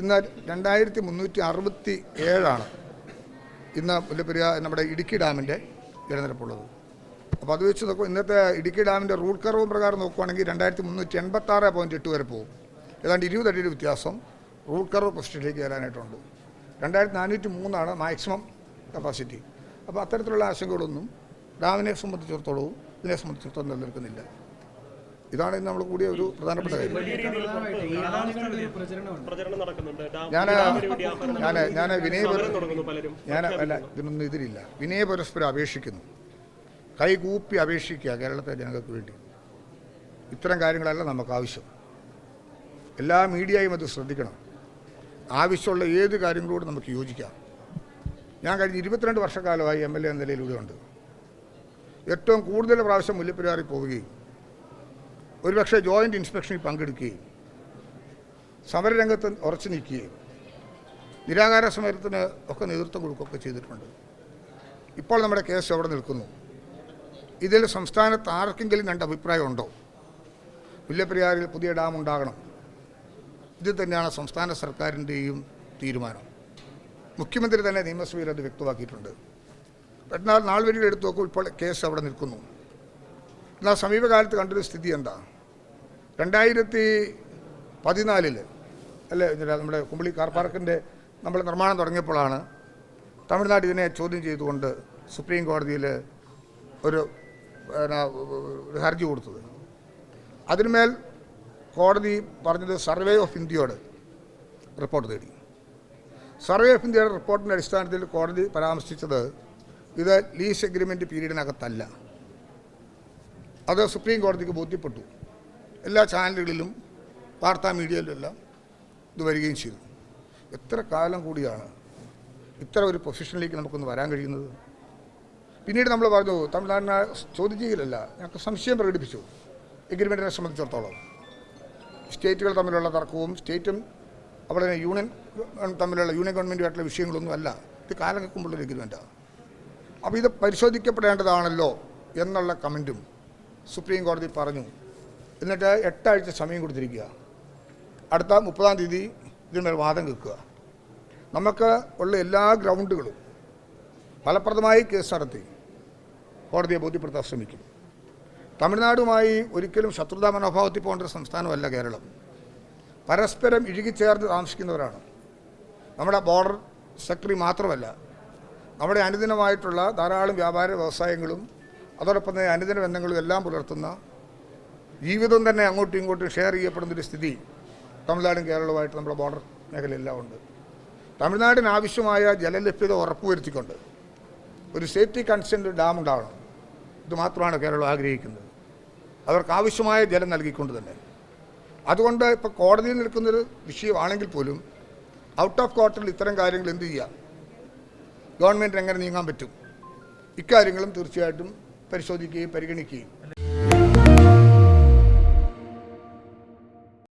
ഇന്ന് രണ്ടായിരത്തി മുന്നൂറ്റി അറുപത്തി ഏഴാണ് ഇന്ന് മുല്ലപ്പെരിയാർ നമ്മുടെ ഇടുക്കി ഡാമിന്റെ ജലനിരപ്പുള്ളത്. അപ്പോൾ അത് വെച്ച് നോക്കുമ്പോൾ ഇന്നത്തെ ഇടുക്കി ഡാമിന്റെ റൂൾ കർവ് പ്രകാരം നോക്കുവാണെങ്കിൽ രണ്ടായിരത്തി മുന്നൂറ്റി എൺപത്തി ആറ് പോയിന്റ് എട്ട് വരെ പോകും. ഏതാണ്ട് ഇരുപത് അടിയുടെ വ്യത്യാസം റൂൾ കർവ് പൊസിഷനിലേക്ക് വരാനായിട്ടുണ്ട്. രണ്ടായിരത്തി നാനൂറ്റി മൂന്നാണ് മാക്സിമം കപ്പാസിറ്റി. അപ്പോൾ അത്തരത്തിലുള്ള ആശങ്കകളൊന്നും ഡാമിനെ സംബന്ധിച്ചിടത്തോളവും ഇതിനെ സംബന്ധിച്ചിടത്തോളം നിലനിൽക്കുന്നില്ല. ഇതാണ് ഇന്ന് നമ്മൾ കൂടിയ ഒരു പ്രധാനപ്പെട്ട കാര്യം. ഞാൻ ഞാൻ ഞാൻ വിനയ സമരം തുടങ്ങുന്നു പലരും. ഞാൻ അല്ല ഇതിനൊന്നും ഇതിലില്ല. വിനയ പരസ്പരം അപേക്ഷിക്കുന്നു. കൈകൂപ്പി അപേക്ഷിക്കുക കേരളത്തെ ജനങ്ങൾക്ക് വേണ്ടി. ഇത്തരം കാര്യങ്ങളല്ല നമുക്ക് ആവശ്യം. എല്ലാ മീഡിയയും അത് ശ്രദ്ധിക്കണം. ആവശ്യമുള്ള ഏത് കാര്യങ്ങളോടും നമുക്ക് യോജിക്കാം. ഞാൻ കഴിഞ്ഞ ഇരുപത്തിരണ്ട് വർഷക്കാലമായി എം എൽ എ എന്ന നിലയിലൂടെ ഉണ്ട് ഏറ്റവും കൂടുതൽ പ്രാവശ്യം മുല്ലപ്പെരിയാറിൽ പോവുകയും ഒരുപക്ഷെ ജോയിന്റ് ഇൻസ്പെക്ഷനിൽ പങ്കെടുക്കുകയും സമരരംഗത്ത് ഉറച്ചു നിൽക്കുകയും നിരാകാര സമരത്തിന് ഒക്കെ നേതൃത്വം കൊടുക്കുകയൊക്കെ ചെയ്തിട്ടുണ്ട്. ഇപ്പോൾ നമ്മുടെ കേസ് എവിടെ നിൽക്കുന്നു? ഇതിൽ സംസ്ഥാനത്ത് ആർക്കെങ്കിലും രണ്ട് അഭിപ്രായമുണ്ടോ? മുല്ലപ്പെരിയാറിൽ പുതിയ ഡാം ഉണ്ടാകണം. ഇത് തന്നെയാണ് സംസ്ഥാന സർക്കാരിന്റെയും തീരുമാനം. മുഖ്യമന്ത്രി തന്നെ നിയമസഭയിൽ അത് വ്യക്തമാക്കിയിട്ടുണ്ട്. എന്നാൽ നാൾ വരികൾ എടുത്തു നോക്കുമ്പോൾ ഇപ്പോൾ കേസ് അവിടെ നിൽക്കുന്നു. എന്നാൽ സമീപകാലത്ത് കണ്ടൊരു സ്ഥിതി എന്താ? രണ്ടായിരത്തി പതിനാലിൽ അല്ലേ? നമ്മുടെ കുമ്പളി കാർ പാർക്കിന്റെ നമ്മൾ നിർമ്മാണം തുടങ്ങിയപ്പോഴാണ് തമിഴ്നാട് ഇതിനെ ചോദ്യം ചെയ്തുകൊണ്ട് സുപ്രീം കോടതിയിൽ ഒരു ഹർജി കൊടുത്തത്. അതിന്മേൽ കോടതി പറഞ്ഞത് സർവേ ഓഫ് ഇന്ത്യയോട് റിപ്പോർട്ട് തേടി. സർവേ ഓഫ് ഇന്ത്യയുടെ റിപ്പോർട്ടിന്റെ അടിസ്ഥാനത്തിൽ കോടതി പരാമർശിച്ചത് ഇത് ലീസ് എഗ്രിമെന്റ് പീരീഡിനകത്തല്ല. അത് സുപ്രീം കോടതിക്ക് ബോധ്യപ്പെട്ടു. എല്ലാ ചാനലുകളിലും വാർത്താ മീഡിയയിലെല്ലാം ഇത് വരികയും ചെയ്തു. എത്ര കാലം കൂടിയാണ് ഇത്ര ഒരു പൊസിഷനിലേക്ക് നമുക്കൊന്ന് വരാൻ കഴിയുന്നത്? പിന്നീട് നമ്മൾ പറഞ്ഞു തമിഴ്നാടിനെ ചോദ്യം ചെയ്യലല്ല ഞങ്ങൾക്ക് സംശയം പ്രകടിപ്പിച്ചു. എഗ്രിമെന്റിനെ സംബന്ധിച്ചിടത്തോളം. സ്റ്റേറ്റുകൾ തമ്മിലുള്ള തർക്കവും സ്റ്റേറ്റും അവിടെ യൂണിയൻ തമ്മിലുള്ള യൂണിയൻ ഗവൺമെന്റുമായിട്ടുള്ള വിഷയങ്ങളൊന്നും അല്ല. ഇത് കാലം കാലങ്ങൾക്കുമ്പോഴൊരു എഗ്രിമെന്റാണ് അപ്പോൾ ഇത് പരിശോധിക്കപ്പെടേണ്ടതാണല്ലോ എന്നുള്ള കമന്റും സുപ്രീം കോടതി പറഞ്ഞു. എന്നിട്ട് എട്ടാഴ്ച സമയം കൊടുത്തിരിക്കുക. അടുത്ത മുപ്പതാം തീയതി ഇതിന്മേൽ വാദം കേൾക്കുക. നമുക്ക് ഉള്ള എല്ലാ ഗ്രൗണ്ടുകളും ഫലപ്രദമായി കേസ് നടത്തി. കോടതിയെ ബോധ്യപ്പെടുത്താൻ ശ്രമിക്കും. തമിഴ്നാടുമായി ഒരിക്കലും ശത്രുതാ മനോഭാവത്തിൽ പോകേണ്ട ഒരു സംസ്ഥാനമല്ല കേരളം. പരസ്പരം ഇഴുകിച്ചേർന്ന് താമസിക്കുന്നവരാണ്. നമ്മുടെ ബോർഡർ സെക്രട്ടറി മാത്രമല്ല നമ്മുടെ അനുദിനമായിട്ടുള്ള ധാരാളം വ്യാപാര വ്യവസായങ്ങളും അതോടൊപ്പം തന്നെ അനുദിന ബന്ധങ്ങളും എല്ലാം പുലർത്തുന്ന ജീവിതം തന്നെ അങ്ങോട്ടും ഇങ്ങോട്ടും ഷെയർ ചെയ്യപ്പെടുന്നൊരു സ്ഥിതി തമിഴ്നാടും കേരളവുമായിട്ട് നമ്മുടെ ബോർഡർ മേഖലയെല്ലാം ഉണ്ട്. തമിഴ്നാടിന് ആവശ്യമായ ജലലഭ്യത ഉറപ്പുവരുത്തിക്കൊണ്ട് ഒരു സേഫ്റ്റി കൺസെന്റ് ഡാം ഉണ്ടാവണം. ഇത് മാത്രമാണ് കേരളം ആഗ്രഹിക്കുന്നത്. അവർക്ക് ആവശ്യമായ ജലം നൽകിക്കൊണ്ട് തന്നെ. അതുകൊണ്ട് ഇപ്പോൾ കോടതിയിൽ നിൽക്കുന്നൊരു വിഷയമാണെങ്കിൽ പോലും ഔട്ട് ഓഫ് കോർട്ടിൽ ഇത്തരം കാര്യങ്ങൾ എന്ത് ചെയ്യുക ഗവൺമെന്റ് എങ്ങനെ നീങ്ങാൻ പറ്റും? ഇക്കാര്യങ്ങളും തീർച്ചയായിട്ടും പരിശോധിക്കുകയും പരിഗണിക്കുകയും.